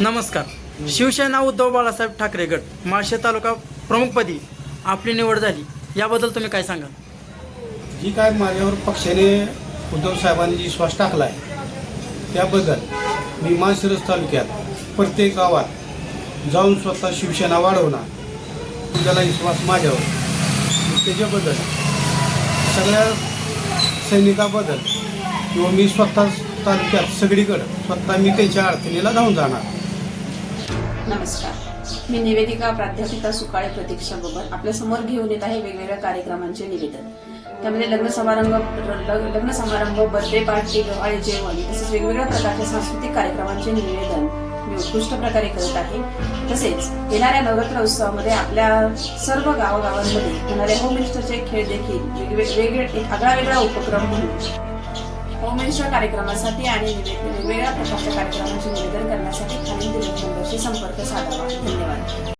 नमस्कार. शिवसेना उद्धव बाळासाहेब ठाकरे गट माळशे तालुका प्रमुखपदी आपली निवड झाली. याबद्दल तुम्ही काय सांगा जी काय माझ्यावर पक्षाने उद्धव साहेबांनी जी श्वास टाकला आहे त्याबद्दल मी माळशिरस तालुक्यात प्रत्येक गावात जाऊन स्वतः शिवसेना वाढवणार तुमच्याला विश्वास माझ्यावर त्याच्याबद्दल सगळ्या सैनिकाबद्दल किंवा मी स्वतः तालुक्यात सगळीकडं स्वतः मी त्यांच्या अडचणीला धावून जाणार. नमस्कार. मी निवेदिका प्राध्यापिका सुकाळे प्रतीक्षा बबर आपल्यासमोर घेऊन येत आहे वेगवेगळ्या कार्यक्रमांचे निवेदन. त्यामध्ये लग्न समारंभ लग्न समारंभ बर्थडे पार्टी गव्हाळे जेवण तसेच वेगवेगळ्या प्रकारच्या सांस्कृतिक कार्यक्रमांचे निवेदन मी उत्कृष्ट प्रकारे करत आहे. तसेच येणाऱ्या नवरात्र उत्सवामध्ये आपल्या सर्व गावागावांमध्ये होणाऱ्या होम मिनिस्टरचे खेळ देखील वेगवेगळे वेगळे एक आगळा वेगळा उपक्रम म्हणून होम मिनिस्टर कार्यक्रमासाठी आणि वेगवेगळ्या प्रकारच्या कार्यक्रमांचे निवेदन करण्यासाठी खाली साधावा धन्यवाद